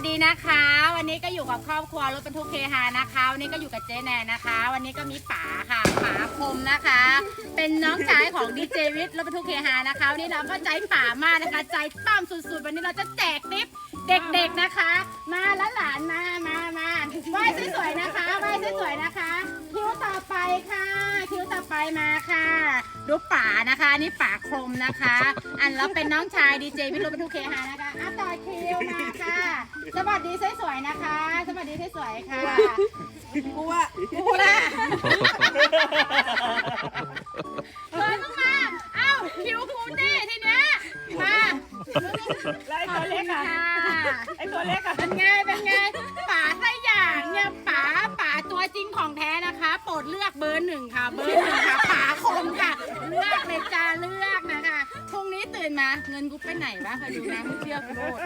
สดีนะคะ วันนี้ก็อยู่กับครอบครัวรถบรรทุกเคฮานะคะวันนี้ก็อยู่กับเจ๊แนนนะคะ วันนี้ก็มีป๋าค่ะป๋าคมนะคะ เป็นน้องชายของดีเจวิทย์รถบรรทุกเคฮานะคะวันนี้เราก็ใจป๋ามากนะคะ ใจปั้มสุดๆ วันนี้เราจะแจกทิปเด็กๆนะคะ มาแล้วหลานมามามาไหว้สวยๆนะคะไหว้สวยๆนะคะคิวต่อไปค่ะ ไปมาค่ะ ดูป๋านะคะ นี่ป๋าคมนะคะ อันแล้วเป็นน้องชายดีเจวิทย์รถบรรทุกเคฮานะคะอะต่อคิวมาค่ะ สวัสดีสวยๆนะคะ สวัสดีสวยๆค่ะกูว่ากูล่ะเปิดมึงมาเอ้าคิวกูดิทีเนี้ยมาแล้วไอ้ตัวเล็กอะค่ะไอ้ตัวเล็กอะเป็นไงเป็นไง ดเลือกเบอร์หนึ่งค่ะ เบอร์หนึ่งค่ะป๋าคมค่ะ เลือกเลยจ้าเลือกนะคะพรุ่งนี้ตื่นมาเงินกูไปไหนวะคยดูนะมึงเชื่อกูโลด